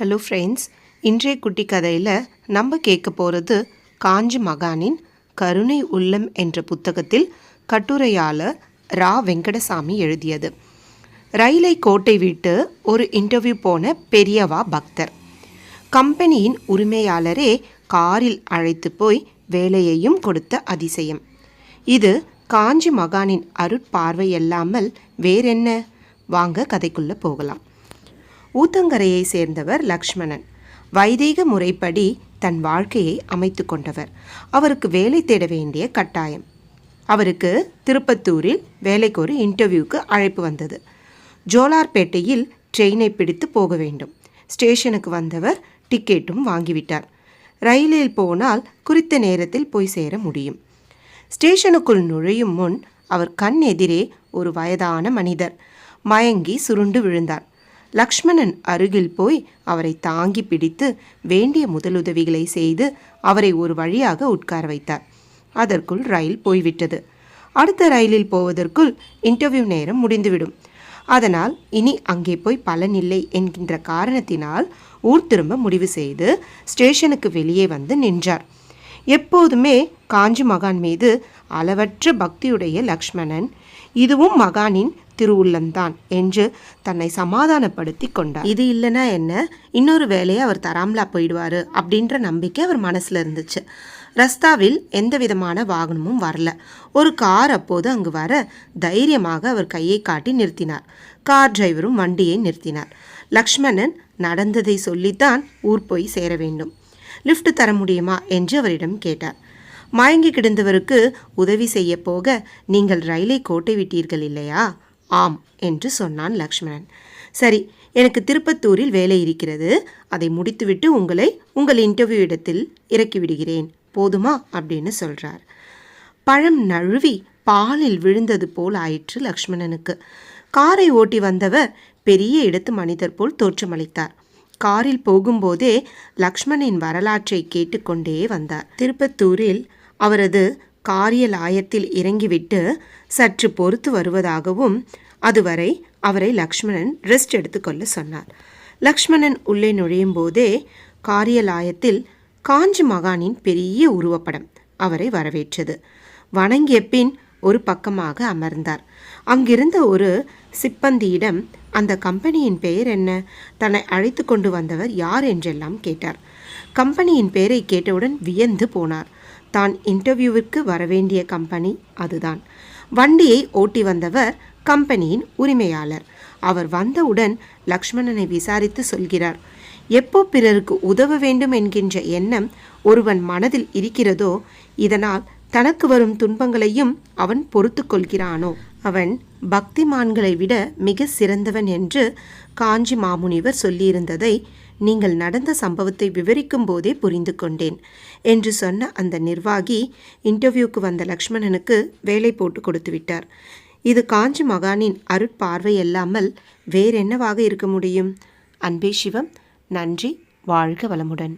Hello friends இன்றைய குட்டி கதையில் நம்ம கேட்க போகிறது காஞ்சி மகானின் கருணை உள்ளம் என்ற புத்தகத்தில் கட்டுரையாளர் ரா வெங்கடசாமி எழுதியது. ரயிலை கோட்டை விட்டு ஒரு இன்டர்வியூ போன பெரியவா பக்தர். கம்பெனியின் உரிமையாளரே காரில் அழைத்து போய் வேலையையும் கொடுத்த அதிசயம். இது காஞ்சி மகானின் அருட்பார்வையல்லாமல் வேறென்ன? வாங்க கதைக்குள்ளே போகலாம். ஊத்தங்கரையை சேர்ந்தவர் லக்ஷ்மணன். வைதீக முறைப்படி தன் வாழ்க்கையை அமைத்து கொண்டவர். அவருக்கு வேலை தேட வேண்டிய கட்டாயம். அவருக்கு திருப்பத்தூரில் வேலைக்கு ஒரு இன்டர்வியூக்கு அழைப்பு வந்தது. ஜோலார்பேட்டையில் ட்ரெயினை பிடித்து போக வேண்டும். ஸ்டேஷனுக்கு வந்தவர் டிக்கெட்டும் வாங்கிவிட்டார். ரயிலில் போனால் குறித்த நேரத்தில் போய் சேர முடியும். ஸ்டேஷனுக்குள் நுழையும் முன் அவர் கண் எதிரே ஒரு வயதான மனிதர். மயங்கி சுருண்டு விழுந்தார். லக்ஷ்மணன் அருகில் போய் அவரை தாங்கி பிடித்து வேண்டிய முதலுதவிகளை செய்து அவரை ஒரு வழியாக உட்கார வைத்தார். அதற்குள் ரயில் போய்விட்டது. அடுத்த ரயிலில் போவதற்குள் இன்டர்வியூ நேரம் முடிந்துவிடும். அதனால் இனி அங்கே போய் பலனில்லை என்கின்ற காரணத்தினால் ஊர் திரும்ப முடிவு செய்து ஸ்டேஷனுக்கு வெளியே வந்து நின்றார். எப்போதுமே காஞ்சி மகான் மீது அளவற்ற பக்தியுடைய லக்ஷ்மணன் இதுவும் மகானின் திருவுள்ளந்தான் என்று தன்னை சமாதானப்படுத்தி கொண்டார். இது இல்லைன்னா என்ன? இன்னொரு வேலையை அவர் தராமலா போயிடுவார் அப்படின்ற நம்பிக்கை அவர் மனசில் இருந்துச்சு. ரஸ்தாவில் எந்த விதமான வாகனமும் வரல. ஒரு கார் அப்போது அங்கு வர தைரியமாக அவர் கையை காட்டி நிறுத்தினார். கார் டிரைவரும் வண்டியை நிறுத்தினார். லக்ஷ்மணன் நடந்ததை சொல்லித்தான் ஊர் போய் சேர வேண்டும். லிஃப்ட் தர முடியுமா என்று அவரிடம் கேட்டார். மயங்கி கிடந்தவருக்கு உதவி செய்ய போக நீங்கள் ரயிலை கோட்டை விட்டீர்கள் இல்லையா? ஆம் என்று சொன்னான் லக்ஷ்மணன். சரி எனக்கு திருப்பத்தூரில் வேலை இருக்கிறது. அதை முடித்துவிட்டு உங்களை உங்கள் இன்டர்வியூ இடத்தில் இறக்கி விடுகிறேன். போதுமா? அப்படின்னு சொல்கிறார் பழம் நழுவி பாலில் விழுந்தது போல் ஆயிற்று லக்ஷ்மணனுக்கு. காரை ஓட்டி வந்தவர் பெரிய இடத்து மனிதர் போல் தோற்றமளித்தார். காரில் போகும்போதே லக்ஷ்மணின் வரலாற்றை கேட்டுக்கொண்டே வந்தார். திருப்பத்தூரில் அவரது காரியலாயத்தில் இறங்கிவிட்டு சற்று பொறுத்து வருவதாகவும் அதுவரை அவரை லக்ஷ்மணன் ரெஸ்ட் எடுத்துக்கொள்ள சொன்னார். லக்ஷ்மணன் உள்ளே நுழையும் போதே காரியலாயத்தில் காஞ்சி மகானின் பெரிய உருவப்படம் அவரை வரவேற்றது. வணங்கிய பின் ஒரு பக்கமாக அமர்ந்தார். அங்கிருந்த ஒரு சிப்பந்தியிடம் அந்த கம்பெனியின் பெயர் என்ன? தன்னை அழைத்து கொண்டு வந்தவர் யார்? என்றெல்லாம் கேட்டார். கம்பெனியின் பெயரை கேட்டவுடன் வியந்து போனார். தான் இன்டர்வியூவிற்கு வரவேண்டிய கம்பெனி அதுதான். வண்டியை ஓட்டி வந்தவர் கம்பெனியின் உரிமையாளர். அவர் வந்தவுடன் லக்ஷ்மணனை விசாரித்து சொல்கிறார் எப்போ பிறருக்கு உதவ வேண்டும் என்கின்ற எண்ணம் ஒருவன் மனதில் இருக்கிறதோ இதனால் தனக்கு வரும் துன்பங்களையும் அவன் பொறுத்து கொள்கிறானோ? அவன் பக்திமான்களை விட மிக சிறந்தவன் என்று காஞ்சி மாமுனிவர் சொல்லியிருந்ததை நீங்கள் நடந்த சம்பவத்தை விவரிக்கும் போதே புரிந்து கொண்டேன் என்று சொன்ன அந்த நிர்வாகி இன்டர்வியூக்கு வந்த லக்ஷ்மணனுக்கு வேலை போட்டு கொடுத்து விட்டார். இது காஞ்சி மகானின் அருட்பார்வை அல்லாமல் வேறென்னவாக இருக்க முடியும்? அன்பே சிவம் நன்றி வாழ்க வளமுடன்.